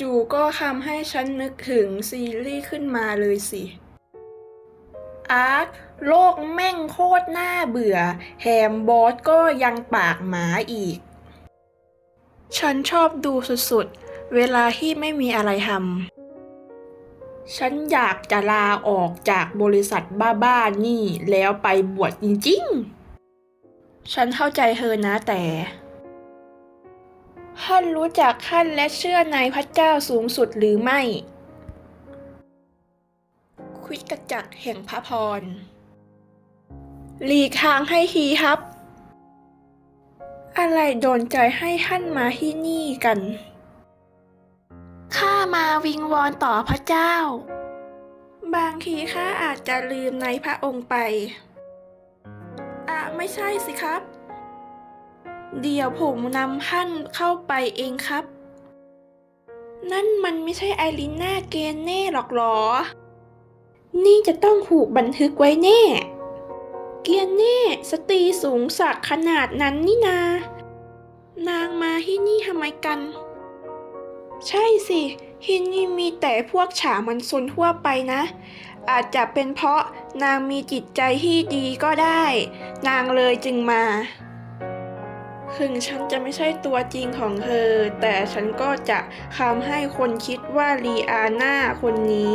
จู่ๆก็ทำให้ฉันนึกถึงซีรีส์ขึ้นมาเลยสิ อาร์คโลกแม่งโคตรน่าเบื่อ แฮมบอสก็ยังปากหมาอีก ฉันชอบดูสุดๆ เวลาที่ไม่มีอะไรทำ ฉันอยากจะลาออกจากบริษัทบ้าๆนี่แล้วไปบวชจริงๆ ฉันเข้าใจเธอนะแต่ ท่านรู้จักท่านและเชื่อในพระเจ้าสูงสุดหรือไม่ควิดกระจักแห่งพระพร หลีกทางให้ทีครับ อะไรโดนใจให้ท่านมาที่นี่กัน ข้ามาวิงวอนต่อพระเจ้า บางทีข้าอาจจะลืมในพระองค์ไป อะ ไม่ใช่สิครับ เดี๋ยวผมนำท่านเข้าไปเองครับ นั่นมันไม่ใช่ไอรินน่าเกนแน่หรอกหรอ นี่จะต้องถูกบันทึกไว้แน่ เกียนเน่สตรีสูงสักขนาดนั้นนี่นา นางมาที่นี่ทำไมกัน ใช่สิที่นี่มีแต่พวกฉามันซนทั่วไปนะ อาจจะเป็นเพราะนางมีจิตใจที่ดีก็ได้ นางเลยจึงมา ถึงฉันจะไม่ใช่ตัวจริงของเธอ แต่ฉันก็จะทำให้คนคิดว่าลีอาน่าคนนี้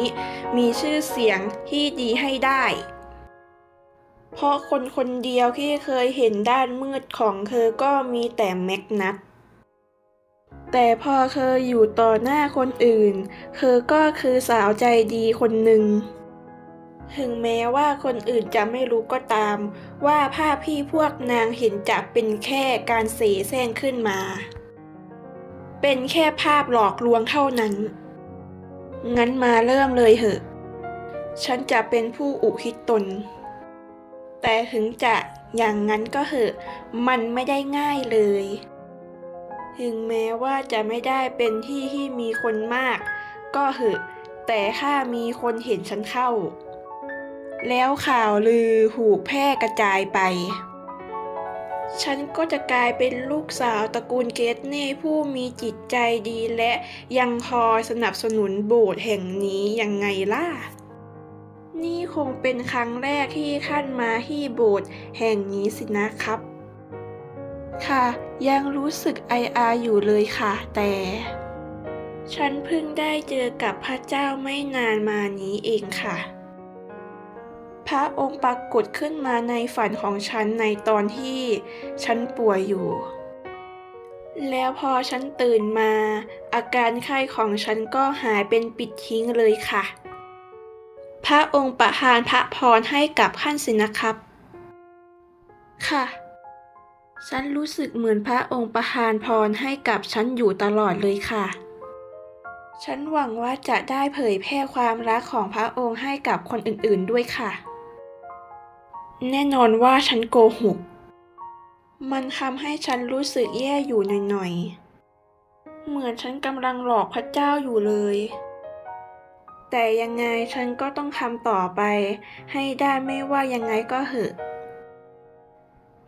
มีชื่อเสียงที่ดีให้ได้ เพราะคนคนเดียวที่เคยเห็นด้านมืดของเธอก็มีแต่แม็กนัทแต่พอเธออยู่ต่อหน้าคนอื่น เธอก็คือสาวใจดีคนหนึ่ง ถึงแม้ว่าคนอื่นจะไม่รู้ก็ตาม ว่าภาพที่พวกนางเห็นจะเป็นแค่การเสแสร้งขึ้นมา เป็นแค่ภาพหลอกลวงเท่านั้น งั้นมาเริ่มเลยเหอะ ฉันจะเป็นผู้อุทิศตน แต่ถึงจะอย่างนั้นก็เหอะ มันไม่ได้ง่ายเลย ถึงแม้ว่าจะไม่ได้เป็นที่ที่มีคนมาก ก็เหอะ แต่ถ้ามีคนเห็นฉันเข้า แล้วข่าวลือหูแพร่กระจายไป ฉันก็จะกลายเป็นลูกสาวตระกูลเกตเน่ผู้มีจิตใจดีและยังคอยสนับสนุนโบสถ์แห่งนี้ยังไงล่ะ นี่คงเป็นครั้งแรกที่ท่านมาที่โบสถ์แห่งนี้สินะครับ ค่ะ ยังรู้สึกไออาอยู่เลยค่ะ แต่ฉันเพิ่งได้เจอกับพระเจ้าไม่นานมานี้เองค่ะ พระองค์ปรากฏขึ้นมาในฝันของฉันในตอนที่ฉันป่วยอยู่ แล้วพอฉันตื่นมา อาการไข้ของฉันก็หายเป็นปิดทิ้งเลยค่ะ พระองค์ประทานพระพรให้กับท่านสินะครับ ค่ะ ฉันรู้สึกเหมือนพระองค์ประทานพรให้กับฉันอยู่ตลอดเลยค่ะฉันหวังว่าจะได้เผยแพร่ความรักของพระองค์ให้กับคนอื่นๆด้วยค่ะ แน่นอนว่าฉันโกหก มันทำให้ฉันรู้สึกแย่อยู่หน่อยๆ เหมือนฉันกำลังหลอกพระเจ้าอยู่เลย แต่ยังไงฉันก็ต้องทำต่อไป ให้ได้ไม่ว่ายังไงก็เหอะ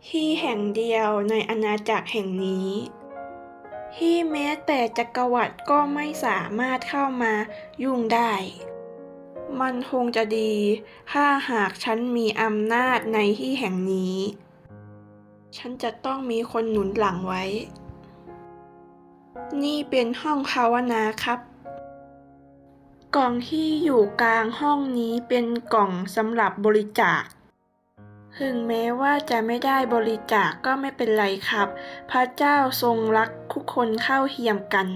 ที่แห่งเดียวในอาณาจักรแห่งนี้ ที่แม้แต่จักรวรรดิก็ไม่สามารถเข้ามายุ่งได้ มันคงจะดีถ้าหากฉันมีอำนาจในที่แห่งนี้ ฉันจะต้องมีคนหนุนหลังไว้ นี่เป็นห้องภาวนาครับ กล่องที่อยู่กลางห้องนี้เป็นกล่องสำหรับบริจาค ถึงแม้ว่าจะไม่ได้บริจาคก็ไม่เป็นไรครับ พระเจ้าทรงรักทุกคนเข้าเทียมกัน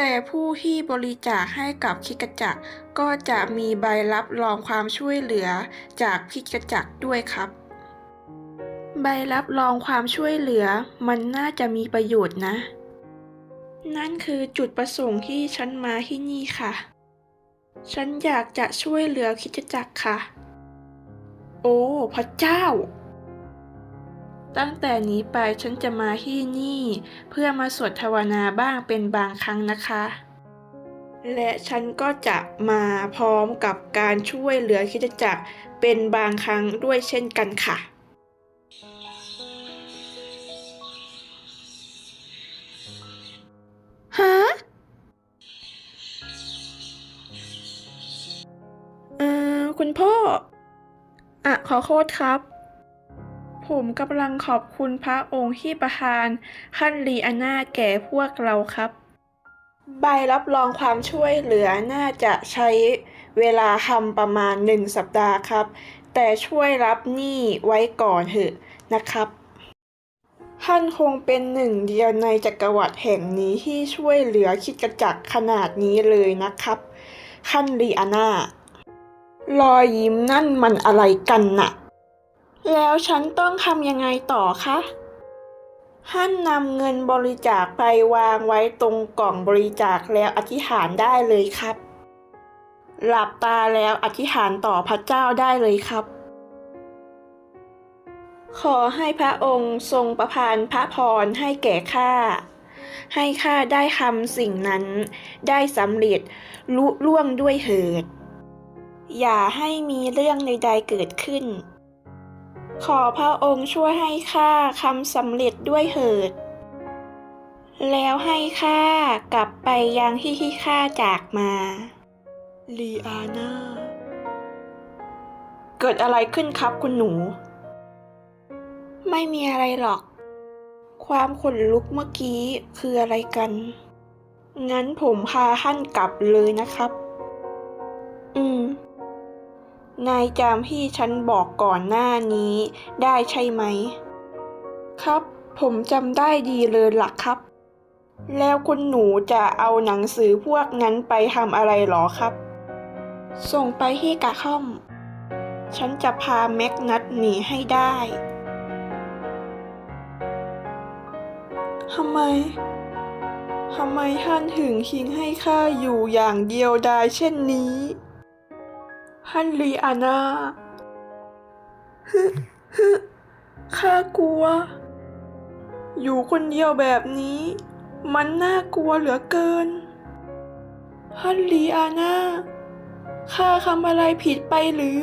แต่ผู้ที่บริจาคให้กับคิกจักรก็จะมีใบรับรองความช่วยเหลือจากคิกจักรด้วยครับ ใบรับรองความช่วยเหลือมันน่าจะมีประโยชน์นะ นั่นคือจุดประสงค์ที่ฉันมาที่นี่ค่ะ ฉันอยากจะช่วยเหลือคิดจักรค่ะ โอ้ พระเจ้า ตั้งแต่นี้ไปฉันจะมาที่นี่ เพื่อมาสวดภาวนาบ้างเป็นบางครั้งนะคะ และฉันก็จะมาพร้อมกับการช่วยเหลือคิดจักเป็นบางครั้งด้วยเช่นกันค่ะฮะเอ่อคุณพ่อ อะ ขอโทษครับ ผมกำลังขอบคุณพระองค์ที่ประทานขั้นลีอาน่าแก่พวกเราครับ ใบรับรองความช่วยเหลือน่าจะใช้เวลาทำประมาณหนึ่งสัปดาห์ครับ แต่ช่วยรับหนี้ไว้ก่อนเถอะนะครับ ท่านคงเป็นหนึ่งเดียวในจักรวรรดิแห่งนี้ที่ช่วยเหลือคิดกระจักขนาดนี้เลยนะครับ ขั้นลีอาน่ารอยยิ้มนั่นมันอะไรกันน่ะ แล้วฉันต้องทำยังไงต่อคะท่านนำเงินบริจาคไปวางไว้ตรงกล่องบริจาคแล้วอธิษฐานได้เลยครับ หลับตาแล้วอธิษฐานต่อพระเจ้าได้เลยครับ ขอให้พระองค์ทรงประทานพระพรให้แก่ข้า ให้ข้าได้ทำสิ่งนั้น ได้สำเร็จลุล่วงด้วยเถิด อย่าให้มีเรื่องใดๆเกิดขึ้น ขอพระองค์ช่วยให้ข้าคำสำเร็จด้วยเถิด แล้วให้ข้ากลับไปยังที่ที่ข้าจากมาลีอาน่าเกิดอะไรขึ้นครับคุณหนู ไม่มีอะไรหรอก ความขนลุกเมื่อกี้คืออะไรกัน งั้นผมพาท่านกลับเลยนะครับ อืม นายจำที่ฉันบอกก่อนหน้านี้ ได้ใช่ไหม ครับ ผมจำได้ดีเลยหล่ะครับ แล้วคุณหนูจะเอาหนังสือพวกนั้นไปทำอะไรหรอครับ ส่งไปที่กระค่อม ฉันจะพาแม็กนัทหนีให้ได้ทำไม ทำไมท่านถึงทิ้งให้ข้าอยู่อย่างเดียวดายเช่นนี้ ฮันลีอาน่าฮึฮึข้ากลัว อยู่คนเดียวแบบนี้ มันน่ากลัวเหลือเกิน ฮันลีอาน่าข้าทำอะไรผิดไปหรือ